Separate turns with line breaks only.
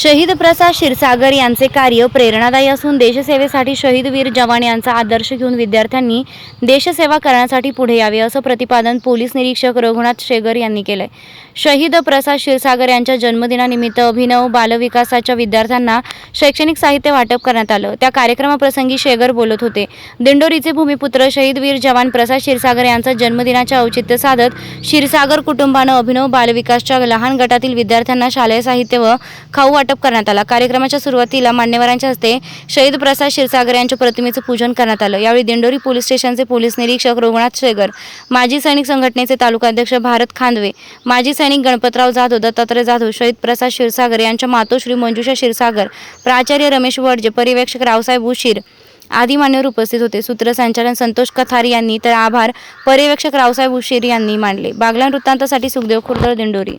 शहीद प्रसाद क्षीरसागर यांचे कार्य प्रेरणादायी असून देशसेवेसाठी शहीद वीर जवान यांचा आदर्श घेऊन विद्यार्थ्यांनी देशसेवा करण्यासाठी पुढे यावे असं प्रतिपादन पोलीस निरीक्षक रघुनाथ शेगर यांनी केलंय. शहीद प्रसाद क्षीरसागर यांच्या जन्मदिनानिमित्त अभिनव बालविकासाच्या विद्यार्थ्यांना शैक्षणिक साहित्य वाटप करण्यात आलं. त्या कार्यक्रमाप्रसंगी शेगर बोलत होते. दिंडोरीचे भूमिपुत्र शहीद वीर जवान प्रसाद क्षीरसागर यांचा जन्मदिनाचे औचित्य साधत क्षीरसागर कुटुंबानं अभिनव बालविकासच्या लहान गटातील विद्यार्थ्यांना शालेय साहित्य व खाऊ वाटप करण्यात आला. कार्यक्रमाच्या सुरुवातीला मान्यवरांच्या हस्ते शहीद प्रसाद क्षीरसागर यांच्या प्रतिमेचं पूजन करण्यात आलं. यावेळी दिंडोरी पोलीस स्टेशनचे पोलीस निरीक्षक रघुनाथ शेगर माजी सैनिक संघटनेचे तालुकाध्यक्ष भारत खांदवे माजी सैनिक गणपतराव जाधव दत्तात्रय जाधव शहीद प्रसाद क्षीरसागर यांच्या मातोश्री मंजुषा क्षीरसागर प्राचार्य रमेश वडजे पर्यवेक्षक रावसाहेब उशीर आदी मान्यवर उपस्थित होते. सूत्रसंचालन संतोष कथार यांनी तर आभार पर्यवेक्षक रावसाहेब उशीर यांनी मानले. बागलान वृत्तांतासाठी सुखदेव खुर्दळ दिंडोरी.